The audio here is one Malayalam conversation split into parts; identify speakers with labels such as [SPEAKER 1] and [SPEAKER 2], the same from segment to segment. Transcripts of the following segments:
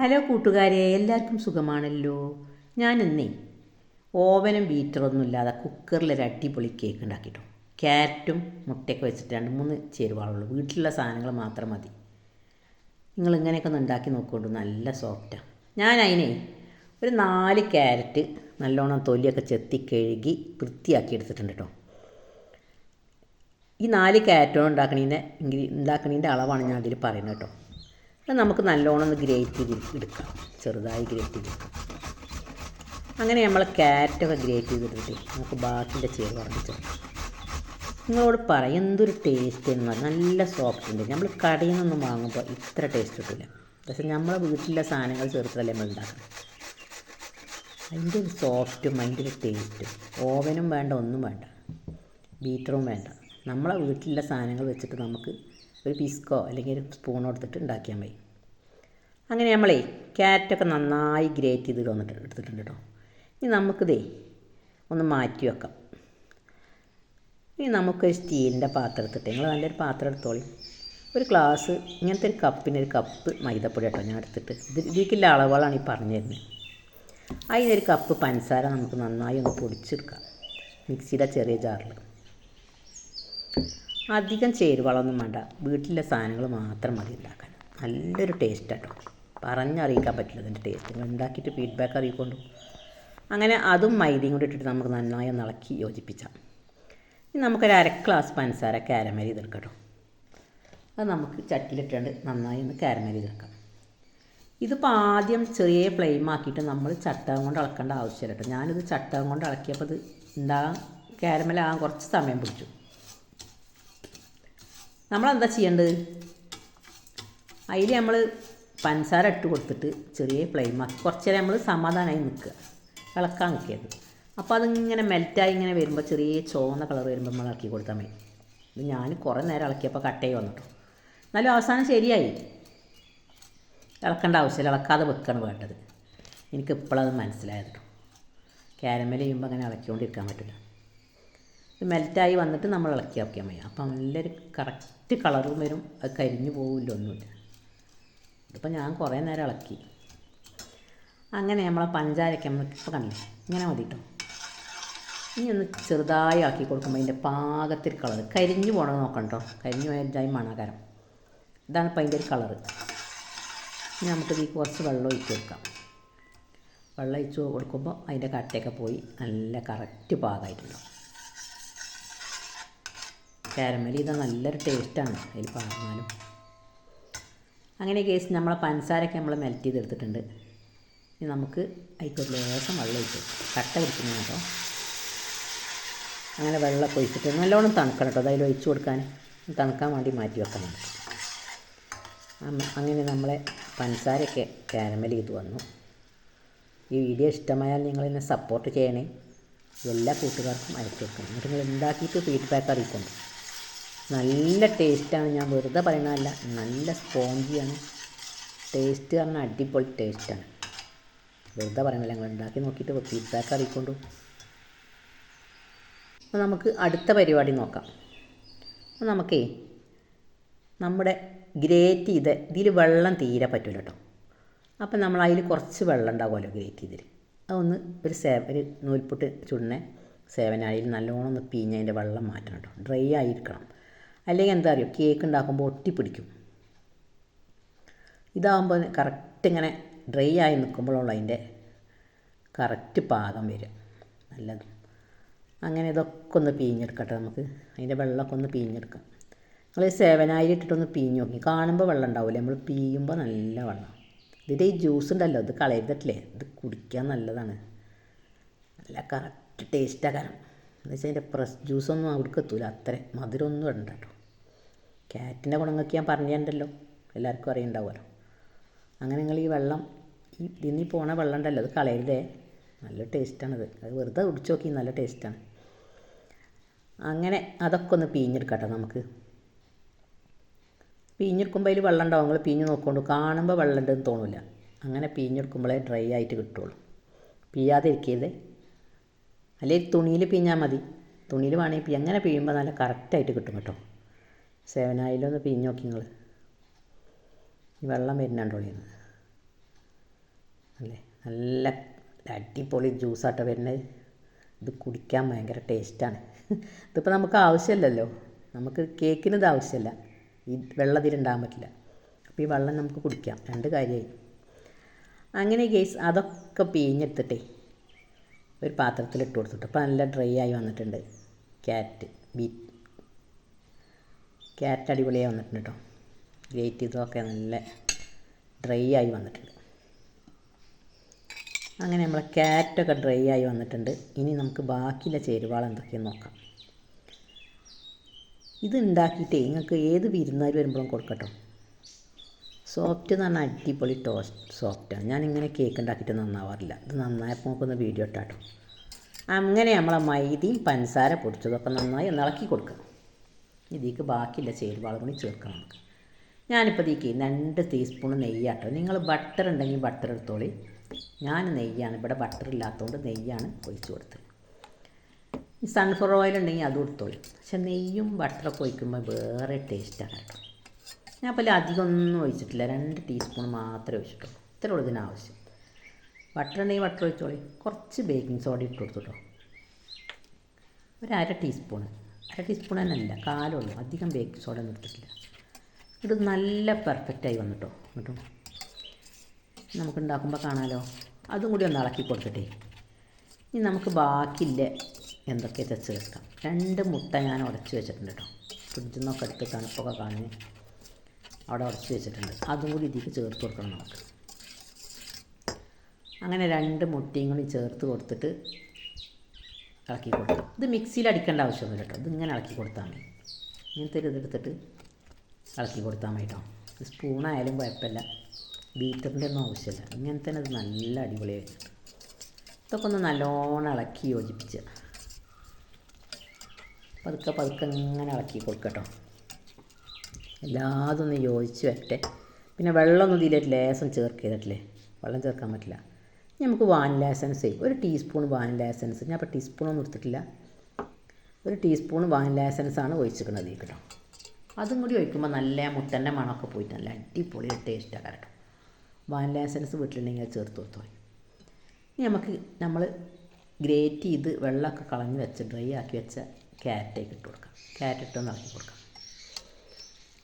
[SPEAKER 1] ഹലോ കൂട്ടുകാരെ എല്ലാവർക്കും സുഖമാണല്ലോ? ഞാൻ ഇന്നേ ഓവനും ബീറ്ററൊന്നും ഇല്ലാതെ കുക്കറിൽ ഒരു അടിപൊളി കേക്ക് ഉണ്ടാക്കിയിട്ടു. ക്യാരറ്റും മുട്ടയൊക്കെ വെച്ചിട്ട് രണ്ട് മൂന്ന് ചേരുവാളുള്ളൂ വീട്ടിലുള്ള സാധനങ്ങൾ മാത്രം മതി. നിങ്ങൾ ഇങ്ങനെയൊക്കെ ഒന്ന് ഉണ്ടാക്കി നോക്കുകൊണ്ട് നല്ല സോഫ്റ്റാണ് ഞാൻ അതിനെ ഒരു നാല് ക്യാരറ്റ് നല്ലോണം തൊലിയൊക്കെ ചെത്തി കഴുകി വൃത്തിയാക്കി എടുത്തിട്ടുണ്ട് കേട്ടോ. ഈ നാല് ക്യാരറ്റോ ഉണ്ടാക്കണീന്റെ ഉണ്ടാക്കണീന്റെ അളവാണ് ഞാൻ അതിൽ പറയുന്നത് കേട്ടോ. നമുക്ക് നല്ലോണം ഒന്ന് ഗ്രേറ്റ് എടുക്കാം. ചെറുതായി ഗ്രേറ്റ് ചെയ്തെടുക്കാം അങ്ങനെ നമ്മൾ ക്യാരറ്റൊക്കെ ഗ്രേറ്റ് ചെയ്തെടുത്തിട്ട് നമുക്ക് ബാക്കിന്റെ ചേർ ചേർക്കാം നിങ്ങളോട് പറയും എന്തൊരു ടേസ്റ്റ് എന്ന് നല്ല സോഫ്റ്റ് ഉണ്ട്. നമ്മൾ കടയിൽ നിന്നൊന്നും വാങ്ങുമ്പോൾ ഇത്ര ടേസ്റ്റ് കിട്ടില്ല പക്ഷേ നമ്മളെ വീട്ടിലെ സാധനങ്ങൾ ചേർത്തല്ലേ നമ്മൾ ഉണ്ടാക്കുന്നത് അതിന്റെ ഒരു സോഫ്റ്റും അതിന്റെ ഒരു ടേസ്റ്റും ഓവനും വേണ്ട ഒന്നും വേണ്ട. ബീറ്ററും വേണ്ട. നമ്മളെ വീട്ടിലെ സാധനങ്ങൾ വെച്ചിട്ട് നമുക്ക് ഒരു പിസ്കോ അല്ലെങ്കിൽ ഒരു സ്പൂണോ എടുത്തിട്ട് ഉണ്ടാക്കിയാൽ മതി. അങ്ങനെ നമ്മളേ ക്യാരറ്റൊക്കെ നന്നായി ഗ്രേറ്റ് ചെയ്ത് വന്നിട്ട് എടുത്തിട്ടുണ്ട് കേട്ടോ. ഇനി നമുക്കിതേ ഒന്ന് മാറ്റി വെക്കാം. ഇനി നമുക്കൊരു സ്റ്റീലിന്റെ പാത്രം എടുത്തിട്ട് നിങ്ങൾ നല്ലൊരു പാത്രം എടുത്തോളി. ഒരു ഗ്ലാസ് ഇങ്ങനത്തെ ഒരു കപ്പിന് ഒരു കപ്പ് മൈദപ്പൊടി കേട്ടോ ഞാൻ എടുത്തിട്ട്. ഇത് ഇതിലേക്കുള്ള അളവുകളാണ് ഈ പറഞ്ഞു തരുന്നത്. അതിനൊരു കപ്പ് പഞ്ചസാര നമുക്ക് നന്നായി ഒന്ന് പൊടിച്ചെടുക്കാം. മിക്സിയുടെ ചെറിയ ജാറിൽ. അധികം ചേരുവളൊന്നും വേണ്ട. വീട്ടിലെ സാധനങ്ങൾ മാത്രം മതി ഉണ്ടാക്കാൻ. നല്ലൊരു ടേസ്റ്റ് കേട്ടോ പറഞ്ഞറിയിക്കാൻ പറ്റില്ല അതിന്റെ ടേസ്റ്റ് ഉണ്ടാക്കിയിട്ട് ഫീഡ്ബാക്ക് അറിയിക്കൊണ്ടു? അങ്ങനെ അതും മൈദയും കൂടി ഇട്ടിട്ട് നമുക്ക് നന്നായി ഒന്ന് ഇളക്കി യോജിപ്പിച്ചാം ഇനി നമുക്കൊരു അര ഗ്ലാസ് പഞ്ചസാര കാരമരി ഇതെടുക്കട്ടോ കേട്ടോ അത് നമുക്ക് ചട്ടിയിലിട്ടുണ്ട് നന്നായി ഒന്ന് കാരമരി ഇതെടുക്കാം ഇതിപ്പോൾ ആദ്യം ചെറിയ ഫ്ലെയിം ആക്കിയിട്ട് നമ്മൾ ചട്ടകം കൊണ്ട് ഇളക്കേണ്ട ആവശ്യമില്ല കേട്ടോ ഞാനിത് ചട്ടകം കൊണ്ട് ഇളക്കിയപ്പോൾ ഇത് ഉണ്ടാകാൻ കാരമലാകാൻ കുറച്ച് സമയം പിടിച്ചു. നമ്മളെന്താ ചെയ്യേണ്ടത്? അതിൽ നമ്മൾ പഞ്ചസാര ഇട്ട് കൊടുത്തിട്ട് ചെറിയ ഫ്ലെയിമാക്കി കുറച്ച് നേരം നമ്മൾ സമാധാനമായി നിൽക്കുക ഇളക്കാൻ നിൽക്കരുത് അപ്പോൾ അതിങ്ങനെ മെൽറ്റായി ഇങ്ങനെ വരുമ്പോൾ ചെറിയ ചുവന്ന കളർ വരുമ്പോൾ നമ്മൾ ഇളക്കി കൊടുത്താൽ മതി. ഇത് ഞാൻ കുറേ നേരം ഇളക്കിയപ്പോൾ കട്ടയായി വന്നിട്ടു. എന്നാലും അവസാനം ശരിയായി. ഇളക്കേണ്ട ആവശ്യമില്ല. ഇളക്കാതെ വെക്കണം വേണ്ടത്. എനിക്ക് ഇപ്പോഴത് മനസ്സിലായത് കേട്ടോ ചെയ്യുമ്പോൾ അങ്ങനെ ഇളക്കിക്കൊണ്ടിരിക്കാൻ പറ്റില്ല. മെൽറ്റായി വന്നിട്ട് നമ്മൾ ഇളക്കി ഇറക്കിയാൽ മതി അപ്പം നല്ലൊരു കറക്റ്റ് കളറും വരും. അത് കരിഞ്ഞു പോകില്ല ഒന്നുമില്ല. ഇതിപ്പോൾ ഞാൻ കുറേ നേരം ഇളക്കി. അങ്ങനെ നമ്മളെ പഞ്ചാരയ്ക്ക് നമ്മൾ ഇപ്പോൾ കണ്ടില്ലേ? ഇങ്ങനെ മതി കേട്ടോ ഇനി ഒന്ന് ചെറുതായി ആക്കി കൊടുക്കുമ്പോൾ അതിന്റെ പാകത്തിൽ കളർ കരിഞ്ഞു പോകണത് നോക്കണ്ടോ കേട്ടോ കരിഞ്ഞു പോയാൽ മണകരം. ഇതാണ് ഇപ്പം അതിന്റെ ഒരു കളറ് ഇനി നമുക്ക് ഇതിൽ കുറച്ച് വെള്ളം ഒഴിച്ച് കൊടുക്കാം. വെള്ളം ഒഴിച്ച് കൊടുക്കുമ്പോൾ അതിന്റെ കട്ടയൊക്കെ പോയി നല്ല കറക്റ്റ് പാകമായിട്ടുണ്ടാവും കാരമൽ ഇത് നല്ലൊരു ടേസ്റ്റാണ് അതിൽ പറഞ്ഞാലും അങ്ങനെ കേസ് നമ്മളെ പഞ്ചസാരൊക്കെ നമ്മൾ മെൽറ്റ് ചെയ്തെടുത്തിട്ടുണ്ട്. ഇനി നമുക്ക് അതിക്കൊരു ലേശം വെള്ളം ഇട്ട് കട്ട പിടിക്കുന്നു കേട്ടോ. അങ്ങനെ വെള്ളമൊക്കെ ഒഴിച്ചിട്ട് നല്ലോണം തണുക്കണം കേട്ടോ അതിൽ ഒഴിച്ചു കൊടുക്കാൻ തണുക്കാൻ വേണ്ടി മാറ്റി വെക്കണം. അങ്ങനെ നമ്മളെ പഞ്ചസാരയൊക്കെ കാരമൽ ചെയ്ത് വന്നു. ഈ വീഡിയോ ഇഷ്ടമായാൽ നിങ്ങൾ എന്നെ സപ്പോർട്ട് ചെയ്യണേ. എല്ലാ കൂട്ടുകാർക്കും അയച്ചു കൊടുക്കണം എന്നിട്ട് നിങ്ങൾ ഉണ്ടാക്കിയിട്ട് ഫീഡ്ബാക്ക് അറിയിക്കുന്നു നല്ല ടേസ്റ്റാണ് ഞാൻ വെറുതെ പറയണതല്ല. നല്ല സ്പോഞ്ചിയാണ് ടേസ്റ്റ് പറഞ്ഞാൽ അടിപൊളി ടേസ്റ്റാണ് വെറുതെ പറയണല്ല ഞങ്ങൾ ഉണ്ടാക്കി നോക്കിയിട്ട് ഫീഡ്ബാക്ക് അറിയിക്കൊണ്ടു. അപ്പോൾ നമുക്ക് അടുത്ത പരിപാടി നോക്കാം. അപ്പോൾ നമുക്കേ നമ്മുടെ ഗ്രേറ്റ് ചെയ്ത് ഇതിൽ വെള്ളം തീരെ പറ്റില്ല കേട്ടോ അപ്പം നമ്മൾ അതിൽ കുറച്ച് വെള്ളം ഉണ്ടാകുമല്ലോ ഗ്രേറ്റ് ചെയ്തിൽ. അതൊന്ന് ഒരു സേ ഒരു നൂൽപുട്ട് ചുണ്ണ സേവനായിൽ നല്ലോണം ഒന്ന് പിഞ്ഞ് അതിന്റെ വെള്ളം മാറ്റണം കേട്ടോ ഡ്രൈ ആയിരിക്കണം. അല്ലെങ്കിൽ എന്താ അറിയോ? കേക്ക് ഉണ്ടാക്കുമ്പോൾ ഒട്ടിപ്പിടിക്കും. ഇതാകുമ്പോൾ കറക്റ്റ് ഇങ്ങനെ ഡ്രൈ ആയി നിൽക്കുമ്പോഴുള്ള അതിന്റെ കറക്റ്റ് പാകം വരിക. നല്ലത്. അങ്ങനെ ഇതൊക്കെ ഒന്ന് പിഴിഞ്ഞെടുക്കട്ടെ നമുക്ക്. അതിന്റെ വെള്ളമൊക്കെ ഒന്ന് പിഴിഞ്ഞെടുക്കാം നിങ്ങൾ സേവനായി ഇട്ടിട്ടൊന്ന് പിഴിഞ്ഞ് നോക്കി. കാണുമ്പോൾ വെള്ളം ഉണ്ടാവില്ല? നമ്മൾ പിഴിയുമ്പോൾ നല്ല വെള്ളം. ഇതിന്റെ ഈ ജ്യൂസ് ഉണ്ടല്ലോ ഇത് കളയരുതട്ടില്ലേ ഇത് കുടിക്കാൻ നല്ലതാണ്. നല്ല കറക്റ്റ് ടേസ്റ്റാണ് കാരണം എന്ന് അതിന്റെ പ്രസ് ജ്യൂസൊന്നും അവിടേക്ക് എത്തൂല. അത്ര മധുരമൊന്നും ഇടണ്ട കേട്ടോ. ക്യാറ്റിന്റെ ഗുണങ്ങൾക്ക് ഞാൻ പറഞ്ഞിട്ടുണ്ടല്ലോ. എല്ലാവർക്കും അറിയുണ്ടാവുമല്ലോ അങ്ങനെ നിങ്ങൾ ഈ വെള്ളം ഈ ഇതിൽ പോണ വെള്ളം ഉണ്ടല്ലോ അത് കളയരുതേ. നല്ല ടേസ്റ്റാണത്. അത് വെറുതെ കുടിച്ച് നോക്കി നല്ല ടേസ്റ്റാണ്. അങ്ങനെ അതൊക്കെ ഒന്ന് പിഴിഞ്ഞെടുക്കട്ടെ നമുക്ക്. പിഴിഞ്ഞെടുക്കുമ്പോൾ അതിൽ വെള്ളം ഉണ്ടാവും. നിങ്ങൾ പിഴിഞ്ഞ് നോക്കൊണ്ട് കാണുമ്പോൾ വെള്ളം ഉണ്ടെന്ന് തോന്നില്ല അങ്ങനെ പിഴിഞ്ഞെടുക്കുമ്പോഴേ ഡ്രൈ ആയിട്ട് കിട്ടുള്ളൂ. പിഴിയാതെ ഇരിക്കരുത് അല്ലെങ്കിൽ തുണിയിൽ പിഴിഞ്ഞാൽ മതി. തുണിയിൽ വേണമെങ്കിൽ പിഴി അങ്ങനെ പിഴിയുമ്പോൾ നല്ല കറക്റ്റായിട്ട് കിട്ടും കേട്ടോ. സേവനായിലൊന്ന് പിഞ്ഞ് നോക്കി നിങ്ങൾ വെള്ളം വരുന്നുണ്ടോ അല്ലേ? നല്ല അടിപൊളി ജ്യൂസാട്ടോ വരുന്നത്. ഇത് കുടിക്കാൻ ഭയങ്കര ടേസ്റ്റാണ് ഇതിപ്പോൾ നമുക്ക് ആവശ്യമില്ലല്ലോ നമുക്ക് കേക്കിന് ഇത് ആവശ്യമില്ല ഈ വെള്ളം ഇതിലുണ്ടാകാൻ പറ്റില്ല. അപ്പോൾ ഈ വെള്ളം നമുക്ക് കുടിക്കാം. രണ്ട് കാര്യമായി അങ്ങനെ കേസ് അതൊക്കെ പിഴിഞ്ഞെടുത്തിട്ടേ ഒരു പാത്രത്തിൽ ഇട്ട് കൊടുത്തിട്ട്. അപ്പോൾ നല്ല ഡ്രൈ ആയി വന്നിട്ടുണ്ട്. ക്യാരറ്റ് ബീറ്റ് ക്യാരറ്റ് അടിപൊളിയായി വന്നിട്ടുണ്ട് കേട്ടോ. ഗ്രേറ്റ് ചെയ്തതൊക്കെ നല്ല ഡ്രൈ ആയി വന്നിട്ടുണ്ട്. അങ്ങനെ നമ്മളെ ക്യാരറ്റൊക്കെ ഡ്രൈ ആയി വന്നിട്ടുണ്ട്. ഇനി നമുക്ക് ബാക്കിയുള്ള ചേരുവകൾ എന്തൊക്കെയെന്ന് നോക്കാം. ഇത് ഉണ്ടാക്കിയിട്ടേ നിങ്ങൾക്ക് ഏത് വിരുന്നാർ വരുമ്പോഴും കൊടുക്കട്ടോ. സോഫ്റ്റ് എന്ന് പറഞ്ഞാൽ അടിപൊളി ടോസ്റ്റ് സോഫ്റ്റാണ് ഞാനിങ്ങനെ കേക്ക് ഉണ്ടാക്കിയിട്ട് നന്നാവാറില്ല. ഇത് നന്നായപ്പോൾ നോക്കുന്ന വീഡിയോ ഇട്ടാട്ടോ. അങ്ങനെ നമ്മളെ മൈദയും പഞ്ചസാര പൊടിച്ചതൊക്കെ നന്നായി ഒന്ന് ഇളക്കി കൊടുക്കുക ഇതിലേക്ക് ബാക്കിയുള്ള ചേരുവകളും കൂടി ചേർക്കണം നമുക്ക്. ഞാനിപ്പോൾ ഇതിലേക്ക് രണ്ട് ടീസ്പൂൺ നെയ്യാട്ടോ നിങ്ങൾ ബട്ടർ ഉണ്ടെങ്കിൽ ബട്ടർ എടുത്തോളി. ഞാൻ നെയ്യാണ്. ഇവിടെ ബട്ടർ ഇല്ലാത്തതുകൊണ്ട് നെയ്യാണ് ഒഴിച്ച് കൊടുത്തത്. ഈ സൺഫ്ലവർ ഓയിൽ ഉണ്ടെങ്കിൽ അതും എടുത്തോളി. പക്ഷെ നെയ്യും ബട്ടറൊക്കെ ഒഴിക്കുമ്പോൾ വേറെ ടേസ്റ്റാണ് കേട്ടോ. ഞാൻ അപ്പോൾ അധികം ഒന്നും ഒഴിച്ചിട്ടില്ല. രണ്ട് ടീസ്പൂൺ മാത്രമേ ഒഴിച്ചിട്ടുള്ളൂ. ഇത്രേ ഉള്ളൂ ആവശ്യം. ബട്ടർ ഉണ്ടെങ്കിൽ ബട്ടർ ഒഴിച്ചോളി. കുറച്ച് ബേക്കിംഗ് സോഡ ഇട്ട് കൊടുത്തു കേട്ടോ. ഒരു അര ടീസ്പൂൺ അര ടീസ്പൂൺ തന്നെ അല്ല കാലുള്ളൂ അധികം ബേക്കിംഗ് സോഡ ഒന്നും എടുത്തിട്ടില്ല ഇത് നല്ല പെർഫെക്റ്റായി വന്നിട്ടോ. കേട്ടോ നമുക്ക് ഉണ്ടാക്കുമ്പോൾ കാണാമല്ലോ അതും കൂടി ഒന്ന് ഇളക്കി കൊടുക്കട്ടെ ഇനി നമുക്ക് ബാക്കിയില്ല എന്തൊക്കെ ചച്ച് വെക്കാം. രണ്ട് മുട്ട ഞാൻ ഉടച്ച് വെച്ചിട്ടുണ്ട് കേട്ടോ. ഫ്രിഡ്ജിൽ നിന്നൊക്കെ എടുത്ത് തണുപ്പൊക്കെ കാണി അവിടെ ഉടച്ച് വെച്ചിട്ടുണ്ട്. അതും കൂടി ഇതിലേക്ക് ചേർത്ത് കൊടുക്കണം നമുക്ക്. അങ്ങനെ രണ്ട് മുട്ടയും കൂടി ചേർത്ത് കൊടുത്തിട്ട് ഇളക്കി കൊടുക്കാം ഇത് മിക്സിയിൽ അടിക്കേണ്ട ആവശ്യമൊന്നുമില്ല കേട്ടോ. ഇതിങ്ങനെ ഇളക്കി കൊടുത്താൽ മതി. ഇങ്ങനത്തെ ഒരു ഇതെടുത്തിട്ട് ഇളക്കി കൊടുത്താൽ മതി കേട്ടോ. സ്പൂണായാലും കുഴപ്പമില്ല. ബീറ്ററിന്റെ ഒന്നും ആവശ്യമില്ല. ഇങ്ങനെ തന്നെ ഇത് നല്ല അടിപൊളിയായി. ഇതൊക്കെ ഒന്ന് നല്ലോണം ഇളക്കി യോജിപ്പിച്ച്. പതുക്കെ പതുക്കെ ഇങ്ങനെ ഇളക്കി കൊടുക്കട്ടോ എല്ലാതും ഒന്ന് യോജിച്ച് വരട്ടെ. പിന്നെ വെള്ളമൊന്നും ഇതിലേക്ക് ലേസം ചേർക്ക് ചെയ്തിട്ടില്ലേ? വെള്ളം ചേർക്കാൻ പറ്റില്ല. നമുക്ക് വാനില എസൻസ് ഒരു ടീസ്പൂൺ വാനില എസൻസ്. ഞാൻ അപ്പോൾ ടീസ്പൂണൊന്നും എടുത്തിട്ടില്ല. ഒരു ടീസ്പൂൺ വാനില എസൻസ് ആണ് ഒഴിച്ചിരിക്കുന്നത് കേട്ടോ അതും കൂടി ഒഴിക്കുമ്പോൾ നല്ല മുട്ടന്റെ മണമൊക്കെ പോയിട്ട് നല്ല അടിപൊളി ടേസ്റ്റാണ് കേട്ടോ. വാനില എസൻസ് വീട്ടിലുണ്ടെങ്കിൽ ചേർത്ത് കൊടുത്തോ ഇനി നമുക്ക് നമ്മൾ ഗ്രേറ്റ് ചെയ്ത് വെള്ളമൊക്കെ കളഞ്ഞ് വെച്ച് ഡ്രൈ ആക്കി വെച്ച ക്യാരറ്റേക്ക് ഇട്ട് കൊടുക്കാം. ക്യാരറ്റ് ഇട്ടൊന്ന് ഇളക്കി കൊടുക്കാം.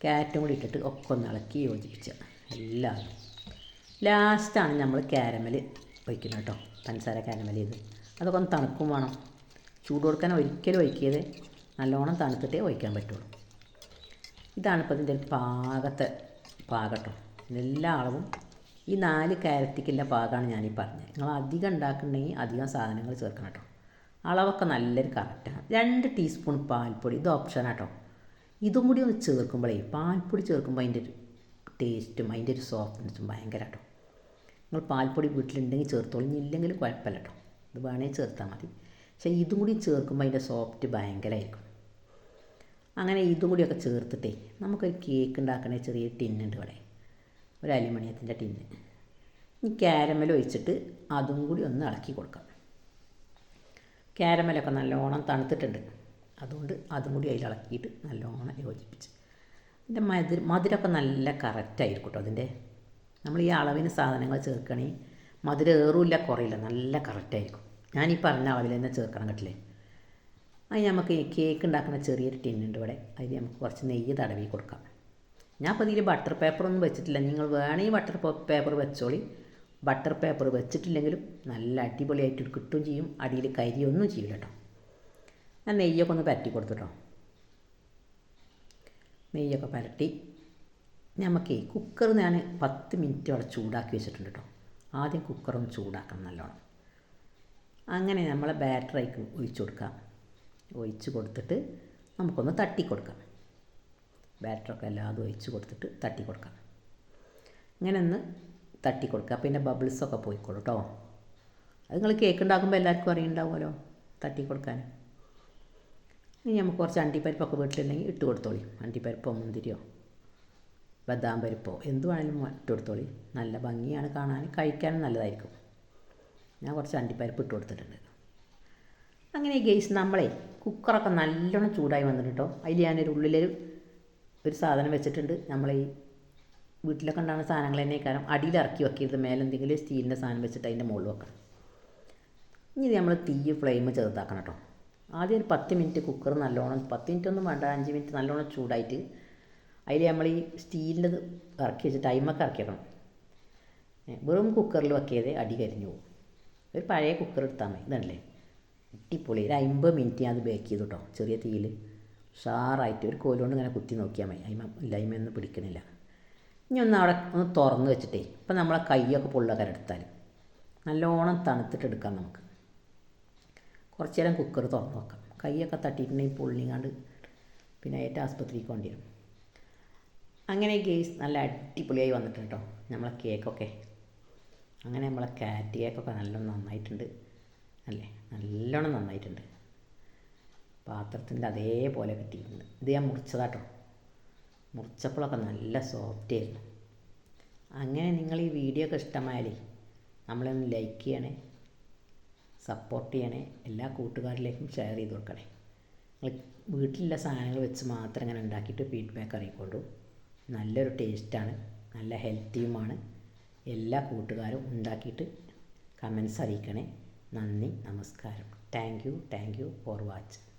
[SPEAKER 1] ക്യാരറ്റും കൂടി ഇട്ടിട്ട് ഒക്കെ ഒന്ന് ഇളക്കി യോജിപ്പിച്ച്. എല്ലാവരും ലാസ്റ്റാണ് നമ്മൾ കാരമൽ ഒഴിക്കുന്നത് കേട്ടോ പഞ്ചസാര കാരമൽ ചെയ്ത് അതൊക്കെ ഒന്ന് തണുക്കും വേണം. ചൂട് കൊടുക്കാൻ ഒരിക്കലും ഒഴിക്കരുത്. നല്ലോണം തണുത്തിട്ടേ ഒഴിക്കാൻ പറ്റുള്ളൂ. ഇതാണ് ഇപ്പോൾ ഇതിന്റെ പാകത്തെ പാകട്ടോ എല്ലാ അളവും ഈ നാല് കാരറ്റിക്കിന്റെ പാകമാണ് ഞാനീ പറഞ്ഞത്. നിങ്ങൾ അധികം ഉണ്ടാക്കുന്നുണ്ടെങ്കിൽ അധികം സാധനങ്ങൾ ചേർക്കണം കേട്ടോ. അളവൊക്കെ നല്ലൊരു കറക്റ്റാണ് രണ്ട് ടീസ്പൂൺ പാൽപ്പൊടി. ഇത് ഓപ്ഷനാട്ടോ ഇതും കൂടി ഒന്ന് ചേർക്കുമ്പോഴേ പാൽപ്പൊടി ചേർക്കുമ്പോൾ അതിന്റെ ഒരു ടേസ്റ്റും അതിന്റെ ഒരു സോഫ്റ്റ്നെസ്സും ഭയങ്കര കേട്ടോ. നിങ്ങൾ പാൽപ്പൊടി വീട്ടിലുണ്ടെങ്കിൽ ചേർത്തോളൂ. ഇല്ലെങ്കിൽ കുഴപ്പമില്ല കേട്ടോ ഇത് വേണേൽ ചേർത്താൽ മതി. പക്ഷേ ഇതും കൂടി ചേർക്കുമ്പോൾ അതിന്റെ സോഫ്റ്റ് ഭയങ്കരമായിരിക്കും അങ്ങനെ ഇതും കൂടിയൊക്കെ ചേർത്തിട്ടേ നമുക്കൊരു കേക്ക് ഉണ്ടാക്കണേ ചെറിയ ടിന്നുണ്ട് ഇവിടെ. ഒരു അലുമിനിയത്തിന്റെ ടിന്ന് ഈ ക്യാരമൽ ഒഴിച്ചിട്ട് അതും കൂടി ഒന്ന് ഇളക്കി കൊടുക്കാം. ക്യാരമലൊക്കെ നല്ലോണം തണുത്തിട്ടുണ്ട്. അതുകൊണ്ട് അതും കൂടി അതിൽ ഇളക്കിയിട്ട് നല്ലോണം യോജിപ്പിച്ച്. അതിന്റെ മധുര മധുരമൊക്കെ നല്ല കറക്റ്റായിരിക്കും കേട്ടോ അതിന്റെ. നമ്മൾ ഈ അളവിന് സാധനങ്ങൾ ചേർക്കണേ. മധുരം ഏറില്ല കുറയില്ല. നല്ല കറക്റ്റായിരിക്കും ഞാൻ ഈ പറഞ്ഞ അളവിൽ തന്നെ ചേർക്കണം കേട്ടില്ലേ? അത് നമുക്ക് കേക്ക് ഉണ്ടാക്കുന്ന ചെറിയൊരു ടിന്നുണ്ട് ഇവിടെ. അതിൽ നമുക്ക് കുറച്ച് നെയ്യ് തടവി കൊടുക്കാം. ഞാൻ അപ്പോൾ ഇതിൽ ബട്ടർ പേപ്പർ ഒന്നും വെച്ചിട്ടില്ല. നിങ്ങൾ വേണമെങ്കിൽ ബട്ടർ പേപ്പർ വെച്ചോളി. ബട്ടർ പേപ്പർ വെച്ചിട്ടില്ലെങ്കിലും നല്ല അടിപൊളിയായിട്ട് കിട്ടും ചെയ്യും. അടിയിൽ കരിയൊന്നും ചെയ്യില്ല കേട്ടോ. ഞാൻ നെയ്യൊക്കെ ഒന്ന് പരട്ടി കൊടുത്തിട്ടോ നെയ്യൊക്കെ പരട്ടി നമുക്ക് കുക്കർ ഞാൻ പത്ത് മിനിറ്റ് അവിടെ ചൂടാക്കി വെച്ചിട്ടുണ്ട് കേട്ടോ. ആദ്യം കുക്കറൊന്ന് ചൂടാക്കണം നല്ലോണം. അങ്ങനെ നമ്മളെ ബാറ്ററിക്ക് ഒഴിച്ചു കൊടുക്കാം. ഒഴിച്ച് കൊടുത്തിട്ട് നമുക്കൊന്ന് തട്ടി കൊടുക്കാം. ബാറ്ററൊക്കെ എല്ലാതും ഒഴിച്ച് കൊടുത്തിട്ട് തട്ടി കൊടുക്കാം. ഇങ്ങനെ ഒന്ന് തട്ടി കൊടുക്കുക പിന്നെ ബബിൾസൊക്കെ പോയിക്കോളൂ കേട്ടോ. അത് നിങ്ങൾ കേക്ക് ഉണ്ടാക്കുമ്പോൾ എല്ലാവർക്കും അറിയുണ്ടാവുമല്ലോ തട്ടി കൊടുക്കാൻ. ഇനി നമുക്ക് കുറച്ച് അണ്ടിപ്പരിപ്പൊക്കെ വീട്ടിലുണ്ടെങ്കിൽ ഇട്ട് കൊടുത്തോളി. അണ്ടിപ്പരിപ്പോ മുന്തിരിയോ? ബദാം പരിപ്പോ എന്ത് വേണമെങ്കിലും ഇട്ട് കൊടുത്തോളി നല്ല ഭംഗിയാണ് കാണാൻ. കഴിക്കാനും നല്ലതായിരിക്കും. ഞാൻ കുറച്ച് അണ്ടിപ്പരിപ്പ് ഇട്ട് കൊടുത്തിട്ടുണ്ട്. അങ്ങനെ ഗെയ്സ് നമ്മളെ കുക്കറൊക്കെ നല്ലോണം ചൂടായി വന്നിട്ട് കേട്ടോ അതിൽ ഞാനൊരു ഉള്ളിലൊരു ഒരു സാധനം വെച്ചിട്ടുണ്ട്. നമ്മളെ ഈ വീട്ടിലൊക്കെ ഉണ്ടാകുന്ന സാധനങ്ങൾ തന്നെ കാരണം അടിയിൽ ഇറക്കി വെക്കരുത്. മേലെ എന്തെങ്കിലും സ്റ്റീലിന്റെ സാധനം വെച്ചിട്ട് അതിന്റെ മുകളിൽ വെക്കണം. ഇനി നമ്മൾ തീ ഫ്ലെയിം ചെറുതാക്കണം കേട്ടോ ആദ്യം ഒരു പത്ത് മിനിറ്റ് കുക്കർ നല്ലോണം പത്ത് മിനിറ്റ് ഒന്നും വേണ്ട. അഞ്ച് മിനിറ്റ് നല്ലോണം ചൂടായിട്ട് അതിൽ നമ്മൾ ഈ സ്റ്റീലിന്റെ ഇറക്കി വെച്ച് ടൈമൊക്കെ ഇറക്കി വെക്കണം. വെറും കുക്കറിൽ വെക്കിയത് അടി കരിഞ്ഞു പോകും. ഒരു പഴയ കുക്കർ എടുത്താൽ മതി ഇതല്ലേ? അടിപൊളി. ഒരു അമ്പത് മിനിറ്റ് ഞാൻ അത് ബേക്ക് ചെയ്തു കേട്ടോ ചെറിയ തീയിൽ ഉഷാറായിട്ട് ഒരു കോലുകൊണ്ട് ഇങ്ങനെ കുത്തി നോക്കിയാൽ മതി. അതിമ ഇല്ലായ്മയൊന്നും പിടിക്കണില്ല. ഇനി ഒന്ന് അവിടെ ഒന്ന് തുറന്ന് വെച്ചിട്ടേ ഇപ്പം നമ്മളെ കൈയൊക്കെ പൊള്ളക്കര എടുത്താൽ നല്ലോണം തണുത്തിട്ട് എടുക്കാം നമുക്ക്. കുറച്ച് നേരം കുക്കർ തുറന്ന് വെക്കാം. കൈയൊക്കെ തട്ടിയിട്ടുണ്ടെങ്കിൽ പൊള്ളിങ്ങാണ്ട് പിന്നെ ഏറ്റവും ആസ്പത്രിക്ക് കൊണ്ടുവരും വരും. അങ്ങനെ ഗേസ് നല്ല അടിപൊളിയായി വന്നിട്ടുണ്ട് കേട്ടോ. നമ്മളെ കേക്കൊക്കെ. അങ്ങനെ നമ്മളെ കാറ്റ് കേക്കൊക്കെ നല്ലോണം നന്നായിട്ടുണ്ട്. അല്ലേ? നല്ലോണം നന്നായിട്ടുണ്ട്. പാത്രത്തിന്റെ അതേപോലെ കിട്ടിയിട്ടുണ്ട്. ഇത് ഞാൻ മുറിച്ചതാട്ടോ മുറിച്ചപ്പോഴൊക്കെ നല്ല സോഫ്റ്റ് ആയിരുന്നു. അങ്ങനെ നിങ്ങൾ ഈ വീഡിയോ ഒക്കെ ഇഷ്ടമായാലേ നമ്മളൊന്ന് ലൈക്ക് ചെയ്യണേ സപ്പോർട്ട് ചെയ്യണേ എല്ലാ കൂട്ടുകാരിലേക്കും ഷെയർ ചെയ്ത് കൊടുക്കണേ. നിങ്ങൾ വീട്ടിലുള്ള സാധനങ്ങൾ വെച്ച് മാത്രം ഇങ്ങനെ ഉണ്ടാക്കിയിട്ട് ഫീഡ്ബാക്ക് അറിയിക്കൊണ്ടു നല്ലൊരു ടേസ്റ്റാണ് നല്ല ഹെൽത്തിയുമാണ് എല്ലാ കൂട്ടുകാരും ഉണ്ടാക്കിയിട്ട് കമൻസ് അറിയിക്കണേ. നന്ദി നമസ്കാരം. Thank you thank you for watch